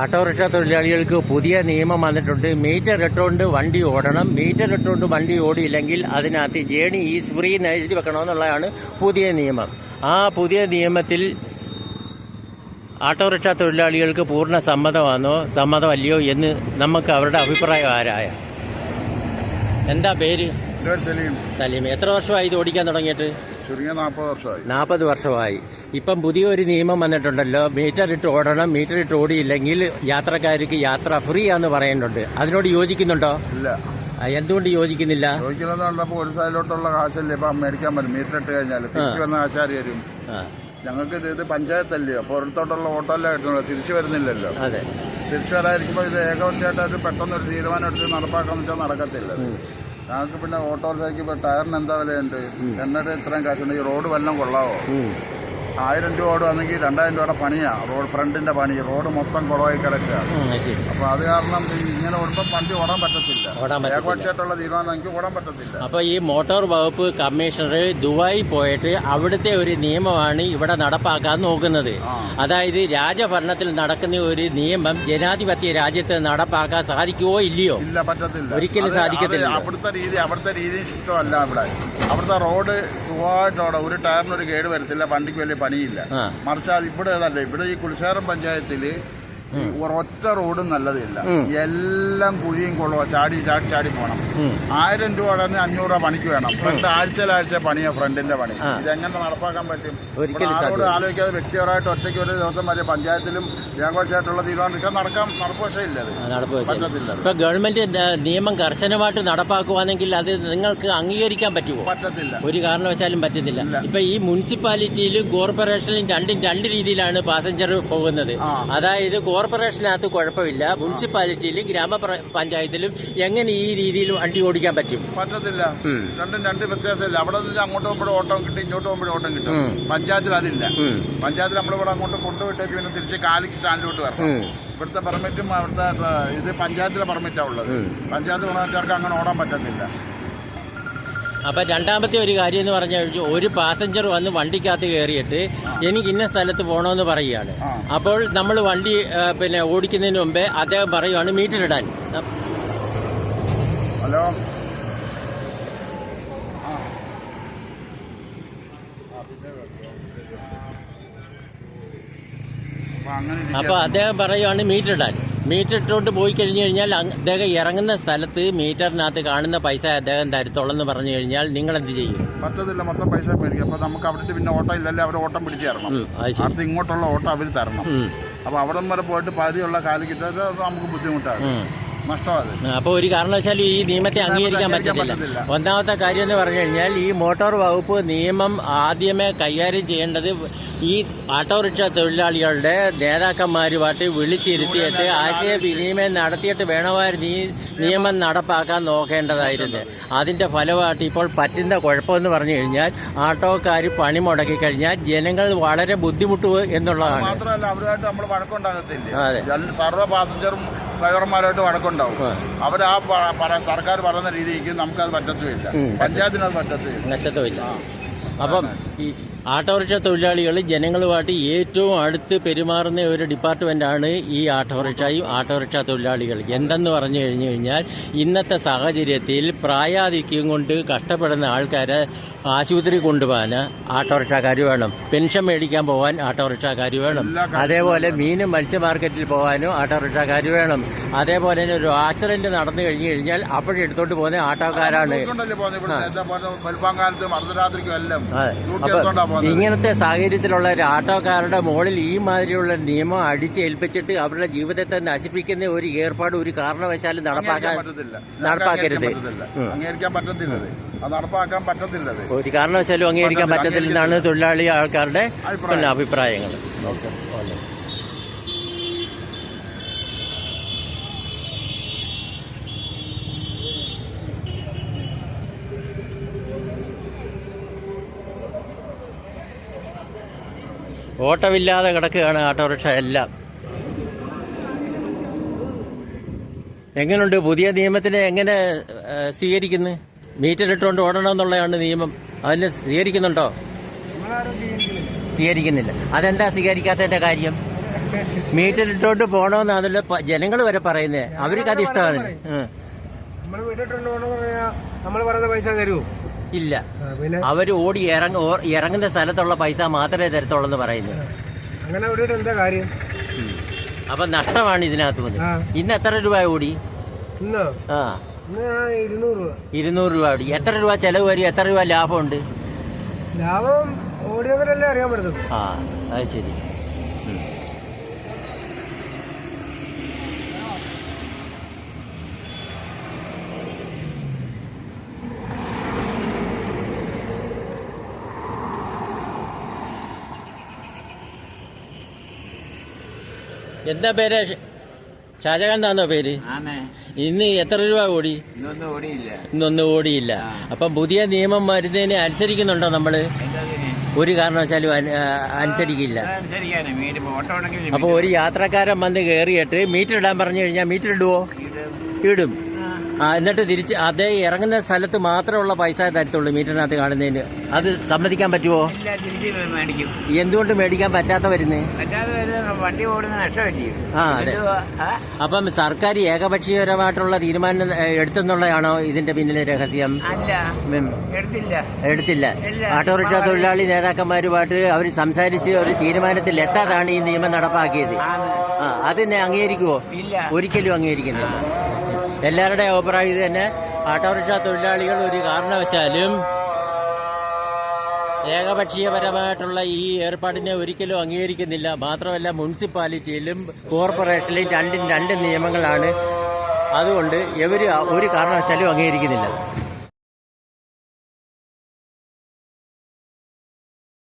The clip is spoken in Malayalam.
ഓട്ടോറിക്ഷ തൊഴിലാളികൾക്ക് പുതിയ നിയമം വന്നിട്ടുണ്ട്. മീറ്റർ ഇട്ടുകൊണ്ട് വണ്ടി ഓടണം. മീറ്റർ ഇട്ടുകൊണ്ട് വണ്ടി ഓടിയില്ലെങ്കിൽ അതിനകത്ത് ജേണി ഈസ് ഫ്രീ എന്ന് എഴുതി വെക്കണമെന്നുള്ളതാണ് പുതിയ നിയമം. ആ പുതിയ നിയമത്തിൽ ഓട്ടോറിക്ഷ തൊഴിലാളികൾക്ക് പൂർണ സമ്മതമാണോ സമ്മതമല്ലയോ എന്ന് നമുക്ക് അവരുടെ അഭിപ്രായം ആരായ? എന്താ പേര് സലീം. സലീം. എത്ര വർഷമായി ഇത് ഓടിക്കാൻ തുടങ്ങിയിട്ട്? ചുരുങ്ങിയ നാൽപ്പത് വർഷമായി. നാൽപ്പത് വർഷമായി. ഇപ്പം പുതിയൊരു നിയമം വന്നിട്ടുണ്ടല്ലോ. മീറ്റർ ഇട്ട് ഓടണം മീറ്റർ ഇട്ട് ഓടിയില്ലെങ്കിൽ യാത്രക്കാർക്ക് യാത്ര ഫ്രീ ആന്ന് പറയുന്നുണ്ട്. അതിനോട് യോജിക്കുന്നുണ്ടോ? ഇല്ല. എന്തുകൊണ്ട് യോജിക്കുന്നില്ല? കണ്ടപ്പോൾ ഒരു സൈഡിലോട്ടുള്ള കാശല്ലേ ഇപ്പം മേടിക്കാൻ പറ്റും മീറ്റർ ഇട്ട് കഴിഞ്ഞാൽ തിരിച്ചു വന്ന ആശാരി വരും. ഞങ്ങൾക്ക് ഇത് ഇത് അപ്പൊ അപ്പോൾ ഒരിടത്തോട്ടുള്ള ഓട്ടോ അല്ലേ കിട്ടുന്നുള്ളൂ തിരിച്ചു വരുന്നില്ലല്ലോ. അതെ. തിരിച്ചു വരാതിരിക്കുമ്പോൾ ഇത് ഏകപക്ഷമായിട്ട് പെട്ടെന്ന് ഒരു തീരുമാനം എടുത്ത് നടപ്പാക്കാന്ന് വെച്ചാൽ നടക്കത്തില്ല. ഞങ്ങൾക്ക് പിന്നെ ഓട്ടോയിലേക്ക് ടയറിന് എന്താ വിലയുണ്ട്? എന്നിട്ട് ഇത്രയും കാശുണ്ട്. ഈ റോഡ് വല്ലതും കൊള്ളാവോ. ആയിരം രൂപ ഓടുവാണെങ്കിൽ രണ്ടായിരം രൂപയുടെ പണിയാണ് റോഡ് ഫ്രണ്ടിന്റെ പണി. റോഡ് മൊത്തം കുളമായി കിടക്കുക. അപ്പോൾ അത് അപ്പൊ അത് കാരണം ഇങ്ങനെ ഓടുമ്പോൾ വണ്ടി ഓടാൻ പറ്റത്തില്ല. ഏകപക്ഷമായിട്ടുള്ള തീരുമാനം എനിക്ക് ഓടാൻ പറ്റത്തില്ല. അപ്പോൾ ഈ മോട്ടോർ വകുപ്പ് കമ്മീഷണർ ദുബായി പോയിട്ട് അവിടുത്തെ ഒരു നിയമമാണ് ഇവിടെ നടപ്പാക്കാൻ നോക്കുന്നത്. അതായത് രാജഭരണത്തിൽ നടക്കുന്ന ഒരു നിയമം ജനാധിപത്യ രാജ്യത്ത് നടപ്പാക്കാൻ സാധിക്കുമോ ഇല്ലയോ? ഇല്ല പറ്റത്തില്ല. ഒരിക്കലും സാധിക്കത്തില്ല. അവിടുത്തെ രീതി അവിടുത്തെ രീതി ഇഷ്ടമല്ല ഇവിടെ. അവിടുത്തെ റോഡ് സുഖമായിട്ടോടെ ഒരു ടയറിനൊരു കേട് വരത്തില്ല വണ്ടിക്ക് വലിയ പണിയില്ല. മറിച്ച് അത് ഇവിടെ ഇവിടെ ഈ കുളിശേറം പഞ്ചായത്തിൽ ഈ ഒരൊറ്റ റോഡും നല്ലതില്ല. എല്ലാം കുഴിയും കൊള്ളുക ചാടി ചാടി ചാടി പോകണം. ആയിരം രൂപ അടന്ന് അഞ്ഞൂറ് രൂപ പണിക്ക് വേണം. ഫ്രണ്ട് ആഴ്ചയിലാഴ്ച പണിയാ ഫ്രണ്ടിന്റെ പണി. ഇത് ഇതെങ്ങനെ നടപ്പാക്കാൻ പറ്റും? ആരോട് ആലോചിക്കാതെ വ്യക്തിപരമായിട്ട് ഒറ്റയ്ക്ക് ഒരു ദിവസം വരെ പഞ്ചായത്തിലും വ്യാഘോഷമായിട്ടുള്ള തീരുമാനം നടക്കാൻ ആ, പറ്റത്തില്ല ഇപ്പൊ ഗവൺമെന്റ് നിയമം കർശനമായിട്ട് നടപ്പാക്കുവാണെങ്കിൽ അത് നിങ്ങൾക്ക് അംഗീകരിക്കാൻ പറ്റുമോ? പറ്റത്തില്ല. ഒരു കാരണവശാലും പറ്റുന്നില്ല ഇല്ല. ഇപ്പൊ ഈ മുനിസിപ്പാലിറ്റിയിലും കോർപ്പറേഷനിലും രണ്ടും രണ്ട് രീതിയിലാണ് പാസഞ്ചർ പോകുന്നത്. അതായത് കോർപ്പറേഷനകത്ത് കുഴപ്പമില്ല. മുനിസിപ്പാലിറ്റിയിലും ഗ്രാമപഞ്ചായത്തിലും എങ്ങനെ ഈ രീതിയിൽ വണ്ടി ഓടിക്കാൻ പറ്റും? പറ്റത്തില്ല. രണ്ടും രണ്ട് വ്യത്യാസമില്ല. അവിടെ നിന്ന് അങ്ങോട്ട് പോകുമ്പോൾ ഓട്ടം കിട്ടും ഇങ്ങോട്ട് പോകുമ്പോഴും ഓട്ടം കിട്ടും. പഞ്ചായത്തിൽ അതില്ല. പഞ്ചായത്തിൽ നമ്മളിവിടെ അങ്ങോട്ട് കൊണ്ടുവിട്ടേക്ക് പിന്നെ തിരിച്ച് കാലിക്ക് സ്റ്റാൻഡിലോട്ട് വരണം. ഇവിടുത്തെ പെർമിറ്റും അവിടുത്തെ ഇത് പഞ്ചായത്തിലെ പെർമിറ്റാണ് ഉള്ളത്. പഞ്ചായത്ത് പെർമിറ്റുകാർക്ക് അങ്ങനെ ഓടാൻ പറ്റത്തില്ല. അപ്പൊ രണ്ടാമത്തെ ഒരു കാര്യം എന്ന് പറഞ്ഞു കഴിഞ്ഞാൽ ഒരു പാസഞ്ചർ വന്ന് വണ്ടിക്കകത്ത് കയറിയിട്ട് എനിക്ക് ഇന്ന സ്ഥലത്ത് പോകണമെന്ന് പറയുകയാണ്. അപ്പോൾ നമ്മൾ വണ്ടി പിന്നെ ഓടിക്കുന്നതിന് മുമ്പേ അദ്ദേഹം പറയുവാണ് മീറ്റർ ഇടാൻ. ഹലോ. അപ്പൊ അങ്ങനെ ഇരിക്കുക. അപ്പൊ അദ്ദേഹം പറയുവാണ് മീറ്റർ ഇടാൻ. മീറ്റർ ഇട്ടുകൊണ്ട് പോയി കഴിഞ്ഞു കഴിഞ്ഞാൽ അദ്ദേഹം ഇറങ്ങുന്ന സ്ഥലത്ത് മീറ്ററിനകത്ത് കാണുന്ന പൈസ അദ്ദേഹം തരത്തോളം എന്ന് പറഞ്ഞു കഴിഞ്ഞാൽ നിങ്ങൾ എന്ത് ചെയ്യും? പറ്റത്തില്ല മൊത്തം പൈസ മേടിക്കും. അപ്പൊ നമുക്ക് അവിടെ പിന്നെ ഓട്ടം ഇല്ലല്ലേ അവർ ഓട്ടം പിടിച്ച് തരണം. അടുത്ത് ഇങ്ങോട്ടുള്ള ഓട്ടം അവർ തരണം. അപ്പോൾ അപ്പൊ അവിടെ വരെ പോയിട്ട് പകുതിയുള്ള കാലിക്കിട്ട് നമുക്ക് ബുദ്ധിമുട്ടാണ്. അപ്പോൾ ഒരു കാരണവശാലും ഈ നിയമത്തെ അംഗീകരിക്കാൻ പറ്റത്തില്ല. ഒന്നാമത്തെ കാര്യം എന്ന് പറഞ്ഞു കഴിഞ്ഞാൽ ഈ മോട്ടോർ വകുപ്പ് നിയമം ആദ്യമേ കൈകാര്യം ചെയ്യേണ്ടത് ഈ ഓട്ടോറിക്ഷ തൊഴിലാളികളുടെ നേതാക്കന്മാരുമായിട്ട് വിളിച്ചിരുത്തിയിട്ട് ആശയവിനിമയം നടത്തിയിട്ട് വേണമായിരുന്നു ഈ നിയമം നടപ്പാക്കാൻ നോക്കേണ്ടതായിരുന്നു അതിന്റെ ഫലമായിട്ട് ഇപ്പോൾ പറ്റുന്ന കുഴപ്പമെന്ന് പറഞ്ഞു കഴിഞ്ഞാൽ ആട്ടോക്കാർ പണി മുടക്കി കഴിഞ്ഞാൽ ജനങ്ങൾ വളരെ ബുദ്ധിമുട്ടു എന്നുള്ളതാണ്. മാത്രമല്ല അവരുമായിട്ട് നമ്മൾ വഴക്കുണ്ടാകത്തില്ല? സർവ പാസഞ്ചറും ഡ്രൈവർമാരുമായിട്ട് വഴക്കുണ്ടാവും. അവർ ആ സർക്കാർ പറയുന്ന രീതിക്ക് നമുക്കത് പറ്റത്തുമില്ല. പഞ്ചായത്തിനത് പഞ്ചായത്തിന് അത് പറ്റത്തില്ല. നഷ്ടത്തുമില്ല അപ്പം ഈ ആട്ടോറിക്ഷ തൊഴിലാളികൾ ജനങ്ങളുമായിട്ട് ഏറ്റവും അടുത്ത് പെരുമാറുന്ന ഒരു ഡിപ്പാർട്ട്മെന്റാണ് ഈ ആട്ടോറിക്ഷയും ആട്ടോറിക്ഷ തൊഴിലാളികൾ. എന്തെന്ന് പറഞ്ഞു കഴിഞ്ഞു കഴിഞ്ഞാൽ ഇന്നത്തെ സാഹചര്യത്തിൽ പ്രായാധിക്യം കൊണ്ട് കഷ്ടപ്പെടുന്ന ആൾക്കാരെ ആശുപത്രി കൊണ്ടുപോകാൻ ആട്ടോറിക്ഷക്കാർ വേണം. പെൻഷൻ മേടിക്കാൻ പോകാൻ ആട്ടോറിക്ഷക്കാർ വേണം. അതേപോലെ മീൻ മത്സ്യ മാർക്കറ്റിൽ പോകാനും ആട്ടോറിക്ഷക്കാർ വേണം. അതേപോലെ തന്നെ ഒരു ആക്സിഡന്റ് നടന്നു കഴിഞ്ഞു കഴിഞ്ഞാൽ അപ്പോഴെടുത്തോണ്ട് പോകുന്ന ഓട്ടോക്കാരാണ് ഇങ്ങനത്തെ സാഹചര്യത്തിലുള്ള ഒരു ആട്ടോക്കാരുടെ മുകളിൽ ഈ മാതിരിയുള്ള നിയമം അടിച്ചേൽപ്പിച്ചിട്ട് അവരുടെ ജീവിതത്തെ നശിപ്പിക്കുന്ന ഒരു ഏർപ്പാട് ഒരു കാരണവശാലും നടപ്പാക്കാൻ നടപ്പാക്കരുത്. അംഗീകരിക്കാൻ നടപ്പാക്കാൻ ഒരു കാരണവശാലും അംഗീകരിക്കാൻ പറ്റത്തില്ല, പറ്റത്തില്ലെന്നാണ് തൊഴിലാളി ആൾക്കാരുടെ അഭിപ്രായം. അഭിപ്രായങ്ങൾ. ഓക്കെ. ഓട്ടമില്ലാതെ കിടക്കുകയാണ് ഓട്ടോറിക്ഷ എല്ലാം. എങ്ങനെയുണ്ട് പുതിയ നിയമത്തിനെ എങ്ങനെ സ്വീകരിക്കുന്നു? മീറ്റർ ഇട്ടുകൊണ്ട് ഓടണം എന്നുള്ളതാണ് നിയമം. അതിന് സ്വീകരിക്കുന്നുണ്ടോ? സ്വീകരിക്കുന്നില്ല. അതെന്താ സ്വീകരിക്കാത്തതിന്റെ കാര്യം? മീറ്റർ ഇട്ടുകൊണ്ട് പോകണമെന്ന് അതിൽ ജനങ്ങൾ വരെ പറയുന്നത് അവർക്ക് അത് ഇഷ്ടമാണ് നമ്മൾ നമ്മൾ പറയുന്ന പൈസ തരുമോ ഇല്ല. അവർ പിന്നെ? അവർ ഓടി ഇറങ്ങ ഇറങ്ങുന്ന സ്ഥലത്തുള്ള പൈസ മാത്രമേ തരത്തുള്ളൂ എന്ന് പറയുന്നു അങ്ങനെ എന്താ കാര്യം? അപ്പൊ നഷ്ടമാണ് ഇതിനകത്ത് വന്നത്. ഇന്ന് എത്ര രൂപ ഓടി? ഇന്ന് ആ ഇരുന്നൂറ് രൂപ. ഇരുന്നൂറ് രൂപ ഓടി. എത്ര രൂപ ചെലവ് വരും? എത്ര രൂപ ലാഭമുണ്ട്? ലാഭം ഓടിയവരല്ലേ അറിയാൻ പറ്റത്തുള്ളൂ. ആ അത് ശരി. എന്താ പേര്? ഷാജഹാൻ എന്നാന്നോ പേര്? ഇന്ന് എത്ര രൂപ ഓടി? ഇന്നൊന്നും ഓടിയില്ല. അപ്പം പുതിയ നിയമം വരുന്നതിന് അനുസരിക്കുന്നുണ്ടോ നമ്മൾ? ഒരു കാരണവശാലും അനുസരിക്കില്ല. അനുസരിക്കാണ് മീറ്റ് അപ്പൊ ഒരു യാത്രക്കാരൻ വന്ന് കയറിയിട്ട് മീറ്റർ ഇടാൻ പറഞ്ഞു കഴിഞ്ഞാൽ മീറ്റർ ഇടുവോ? ഇടും. എന്നിട്ട് തിരിച്ച് അതേ ഇറങ്ങുന്ന സ്ഥലത്ത് മാത്രമുള്ള പൈസ തരത്തുള്ളൂ മീറ്ററിനകത്ത് കാണുന്നതിന്. അത് സമ്മതിക്കാൻ പറ്റുമോ എന്തുകൊണ്ട് മേടിക്കാൻ പറ്റാത്ത വരുന്നേ? വണ്ടി ഓടുന്ന ആ, അതെ. അപ്പം സർക്കാർ ഏകപക്ഷീയപരമായിട്ടുള്ള തീരുമാനം എടുത്തെന്നുള്ളതാണോ ഇതിന്റെ പിന്നിലെ രഹസ്യം. എടുത്തില്ല. ഓട്ടോറിക്ഷ തൊഴിലാളി നേതാക്കന്മാരുമായിട്ട് അവർ സംസാരിച്ച് ഒരു തീരുമാനത്തിൽ എത്താതാണ് ഈ നിയമം നടപ്പാക്കിയത്. അതിനെ അംഗീകരിക്കുമോ ഇല്ല. ഒരിക്കലും അംഗീകരിക്കുന്നില്ല. എല്ലാവരുടെയും അഭിപ്രായം ഇത് തന്നെ. ഓട്ടോറിക്ഷ തൊഴിലാളികൾ ഒരു കാരണവശാലും ഏകപക്ഷീയപരമായിട്ടുള്ള ഈ ഏർപ്പാടിനെ ഒരിക്കലും അംഗീകരിക്കുന്നില്ല. മാത്രമല്ല മുനിസിപ്പാലിറ്റിയിലും കോർപ്പറേഷനിലും രണ്ടും രണ്ട് നിയമങ്ങളാണ്. അതുകൊണ്ട് ഇവർ ഒരു കാരണവശാലും അംഗീകരിക്കുന്നില്ല.